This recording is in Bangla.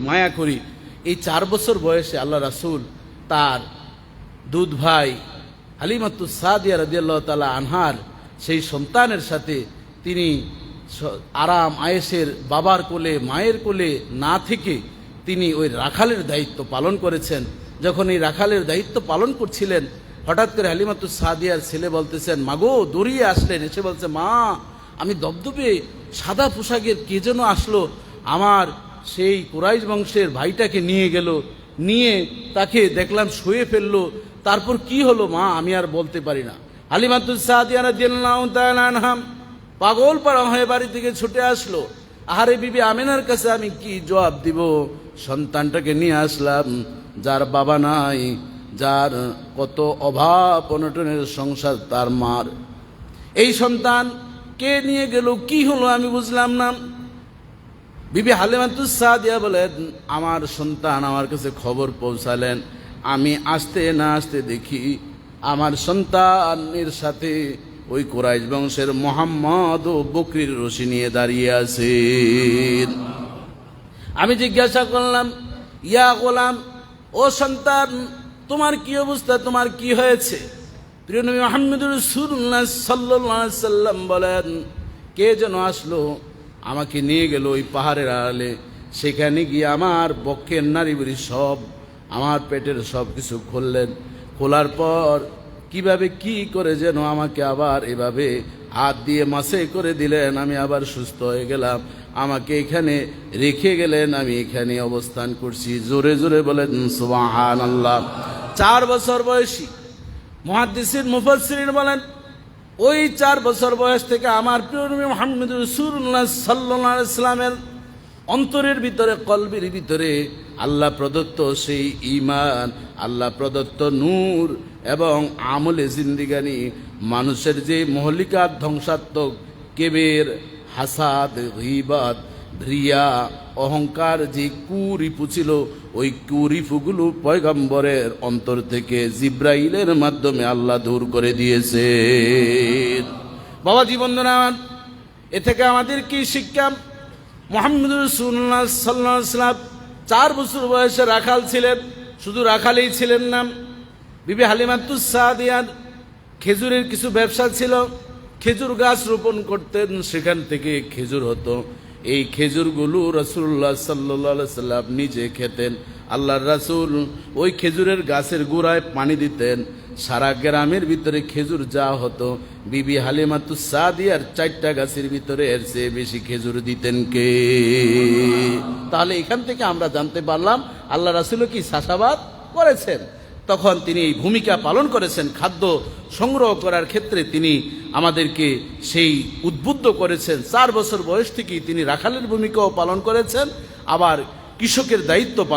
মায়া করি। এই চার বছর বয়সে আল্লাহ রাসূল তার দুধ ভাই হালিমাতু সাদিয়া রাদিয়াল্লাহ তালা আনহার সেই সন্তানের সাথে তিনি আরাম আয়েসের বাবার কোলে, মায়ের কোলে না থেকে তিনি ওই রাখালের দায়িত্ব পালন করেছেন। যখন এই রাখালের দায়িত্ব পালন করছিলেন, হঠাৎ করে হালিমাতু সাদিয়ার ছেলে বলতেছেন, মাগো, দৌড়িয়ে আসলেন। এসে বলছে, মা, আমি দবদবে সাদা পোশাকের কে যেন আসলো? আমার সেই কুরাইশ বংশের ভাইটাকে নিয়ে গেল, নিয়ে তাকে দেখলাম শুয়ে ফেলল। তারপর কি হলো মা? আমি আর বলতে পারি না। আনহাম পাগল পাড়া হয়ে বাড়ি থেকে ছুটে আসলো। আহারে বিবি আমিনার কাছে আমি কি জবাব দিব? সন্তানটাকে নিয়ে আসলাম, যার বাবা নাই, যার কত অভাব অনটনের সংসার তার মার। এই সন্তান কে নিয়ে গেল, কি হলো আমি বুঝলাম না। বিবি হালিমাতুস সাদিয়া বলেন আমার সন্তান আমার কাছে খবর পৌঁছালেন। আমি আসতে না আসতে দেখি আমার সন্তানের সাথে ওই কোরাইশ বংশের মোহাম্মদ ও বকরির রশি নিয়ে দাঁড়িয়ে আছেন আমি জিজ্ঞাসা করলাম, ইয়া গোলাম, ও সন্তান, তোমার কি অবস্থা? তোমার কি হয়েছে? প্রিয় নবী মোহাম্মদুর সাল্লাহ সাল্লাম বলেন, কে যেন আসলো আমাকে নিয়ে গেল ওই পাহাড়ের আড়ালে। সেখানে গিয়ে আমার বক্ষের নারী বুড়ি সব, আমার পেটের সব কিছু খুললেন। খোলার পর কীভাবে কি করে যেন আমাকে আবার এভাবে হাত দিয়ে মাসে করে দিলেন, আমি আবার সুস্থ হয়ে গেলাম। আমাকে এখানে রেখে গেলেন, আমি এখানে অবস্থান করছি। জোরে জোরে বলেন সুবাহান আল্লাহ চার বছর বয়সী মহাদিসির মুফাসসিরিন বলেন ওই চার বছর বয়স থেকে আমার প্রিয় মোহাম্মদ রসুল্লাহ সাল্লাহ ইসলামের অন্তরের ভিতরে, কলবির ভিতরে আল্লাহ প্রদত্ত সেই ইমান আল্লাহ প্রদত্ত নূর এবং আমলে জিন্দিগানি মানুষের যে মহলিকার ধ্বংসাত্মক কেবের হাসাদ, গিবাদ রিয়া, অহংকার যে কুরিপু ছিল, ওই কুরিফুগুলো পয়গম্বরের অন্তর থেকে জিব্রাইলের মাধ্যমে আল্লাহ দূর করে দিয়েছে। বাবা জীবন এ থেকে আমাদের কি শিক্ষা? মোহাম্মদ সাল্লাহ সাল্লাম চার বছর বয়সে রাখাল ছিলেন, শুধু রাখালেই ছিলেন না। বিবি হালিমাতুস সাদিয়ার খেজুরের কিছু ব্যবসা ছিল, খেজুর গাছ রোপণ করতেন, সেখান থেকে খেজুর হতো। এই খেজুরগুলো রসুল্লাহ সাল্লাহ সাল্লাম নিজে খেতেন। আল্লাহর রাসুল ওই খেজুরের গাছের গোড়ায় পানি দিতেন। সারা গ্রামের ভিতরে খেজুর যা হতো, বিবি হালিমাতু সাদিয়ার চারটা গাছের ভিতরে এর চেয়ে বেশি খেজুর দিতেন কে? তাহলে এখান থেকে আমরা জানতে পারলাম, আল্লাহ রাসূলও কি চাষাবাদ করেছেন? তখন তিনি এই ভূমিকা পালন করেছেন, খাদ্য সংগ্রহ করার ক্ষেত্রে তিনি আমাদেরকে সেই উদ্বুদ্ধ করেছেন। চার বছর বয়স থেকেই তিনি রাখালের ভূমিকাও পালন করেছেন, আবার কৃষকের দায়িত্ব পালন